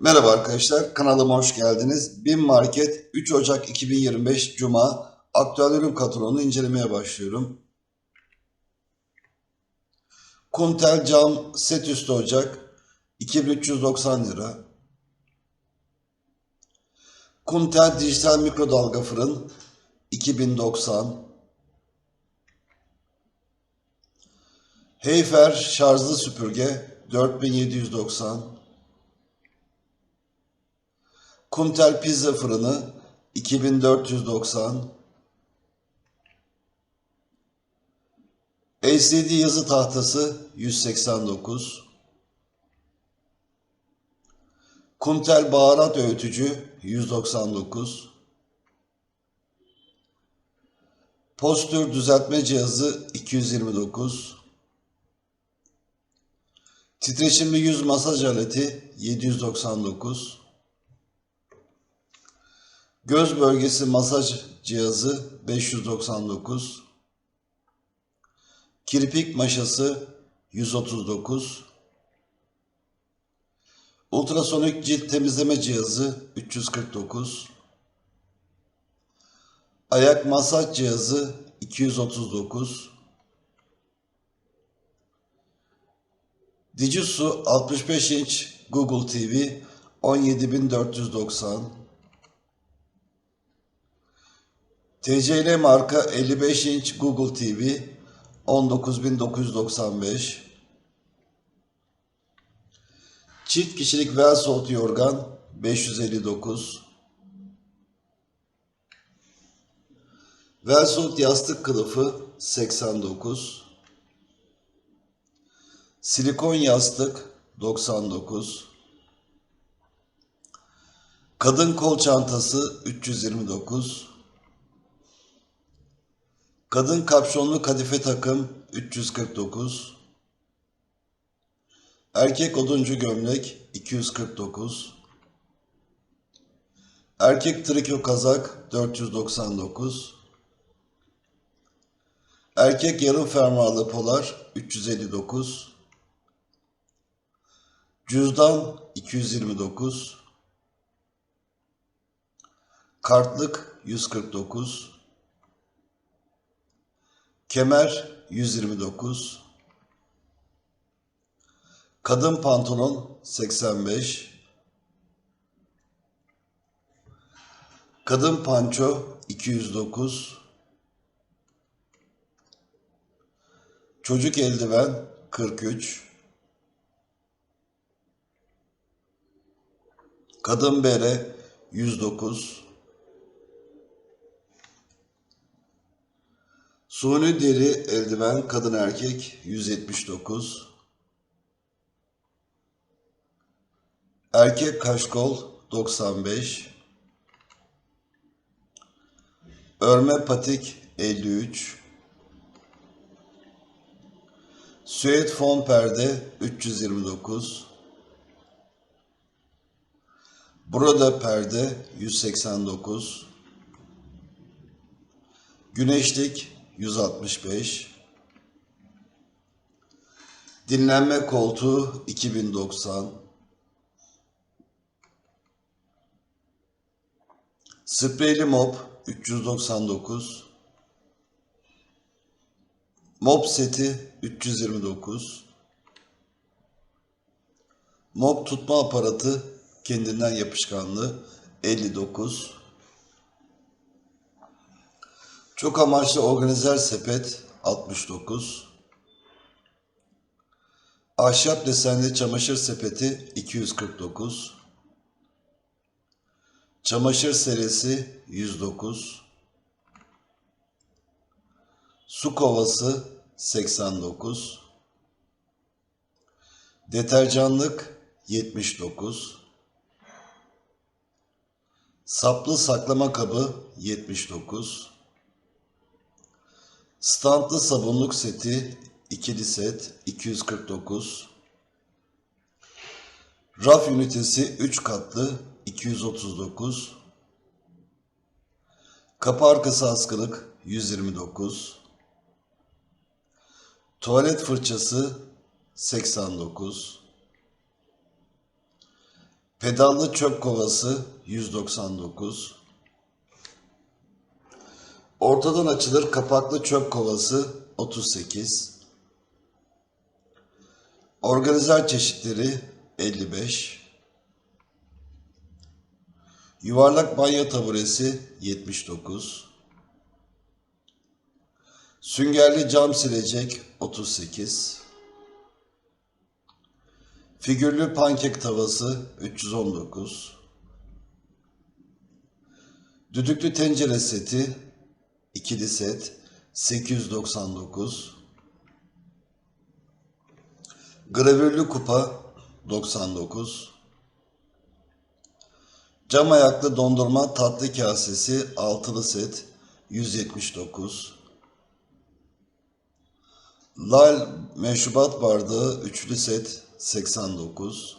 Merhaba arkadaşlar, kanalıma hoş geldiniz. BİM Market 3 Ocak 2025 Cuma aktüel ürün kataloğunu incelemeye başlıyorum. Kuntel cam set üstü ocak 2390 lira. Kuntel dijital mikrodalga fırın 2090. Heyfer şarjlı süpürge 4790. Kuntel pizza fırını 2490. LCD yazı tahtası 189. Kuntel baharat öğütücü 199. Postür düzeltme cihazı 229. Titreşimli yüz masaj aleti 799. Göz bölgesi masaj cihazı 599. Kirpik maşası 139. Ultrasonik cilt temizleme cihazı 349. Ayak masaj cihazı 239. Digisu 65 inç Google TV 17490. TCL marka 55 inç Google TV 19995 Çift kişilik Wellsalt yorgan 559 Wellsalt yastık kılıfı 89 Silikon yastık 99 Kadın kol çantası 329 Kadın kapşonlu kadife takım 349. Erkek oduncu gömlek 249. Erkek triko kazak 499. Erkek yarım fermuarlı polar 359. Cüzdan 229. Kartlık 149. Kemer 129. Kadın pantolon 85. Kadın panço 209. Çocuk eldiven 43. Kadın bere 109. Suni deri eldiven kadın erkek 179. Erkek kaşkol 95. Örme patik 53. Süet fon perde 329. Burada perde 189. Güneşlik 165. Dinlenme koltuğu 2090. Spreyli mop 399. Mop seti 329. Mop tutma aparatı kendinden yapışkanlı 59. Çok amaçlı organizer sepet 69. Ahşap desenli çamaşır sepeti 249. Çamaşır serisi 109. Su kovası 89. Deterjanlık 79. Saplı saklama kabı 79. Standlı sabunluk seti ikili set 249. Raf ünitesi 3 katlı 239. Kapı arkası askılık 129. Tuvalet fırçası 89. Pedallı çöp kovası 199. Ortadan açılır kapaklı çöp kovası 38. Organizer çeşitleri 55. Yuvarlak banyo taburesi 79. Süngerli cam silecek 38. Figürlü pankek tavası 319. Düdüklü tencere seti ikili set 899. Gravürlü kupa 99. Cam ayaklı dondurma tatlı kasesi altılı set 179. Lal meşrubat bardağı üçlü set 89.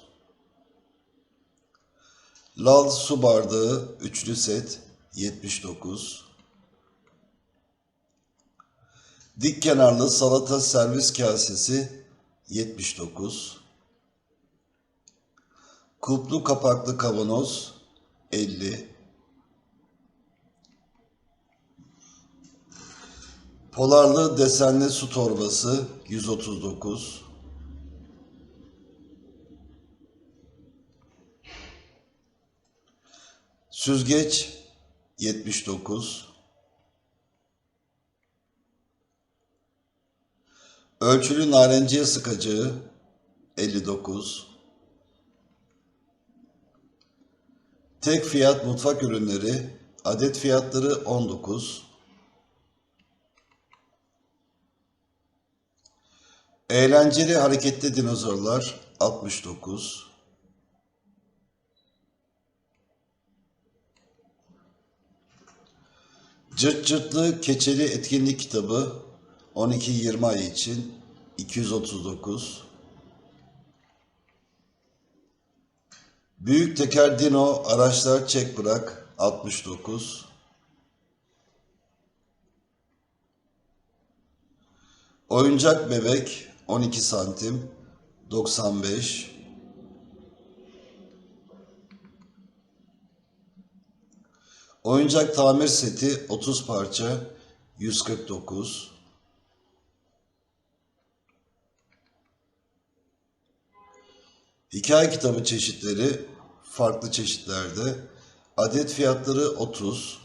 Lal su bardağı üçlü set 79. Dik kenarlı salata servis kasesi 79. Kulplu kapaklı kavanoz 50. Polarlı desenli su torbası 139. Süzgeç 79. Ölçülü narenciye sıkacağı 59. Tek fiyat mutfak ürünleri adet fiyatları 19. Eğlenceli hareketli dinozorlar 69. Cırt cırtlı keçeli etkinlik kitabı 12-20 ay için 239. Büyük teker dino araçlar çek bırak 69. Oyuncak bebek 12 santim 95. Oyuncak tamir seti 30 parça 149. Hikaye kitabı çeşitleri farklı çeşitlerde. Adet fiyatları 30.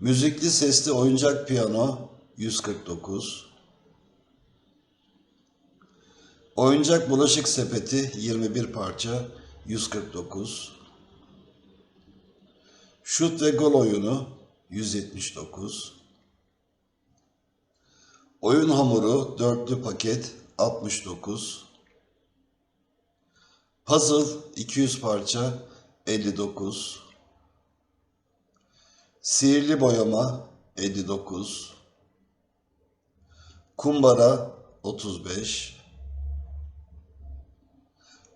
Müzikli sesli oyuncak piyano 149. Oyuncak bulaşık sepeti 21 parça 149. Şut ve gol oyunu 179. Oyun hamuru dörtlü paket 69. Puzzle 200 parça 59. Sihirli boyama 59. Kumbara 35.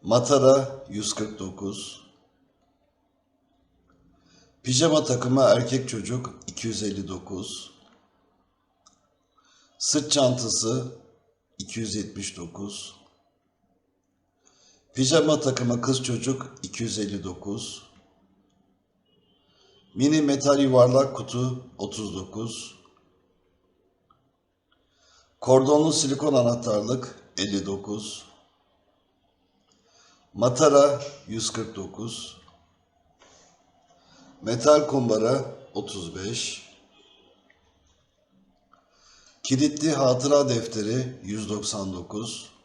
Matara 149. Pijama takımı erkek çocuk 259. Sırt çantası 279. Pijama takımı kız çocuk 259. Mini metal yuvarlak kutu 39. Kordonlu silikon anahtarlık 59. Matara 149. Metal kumbara 35. Kilitli hatıra defteri 199.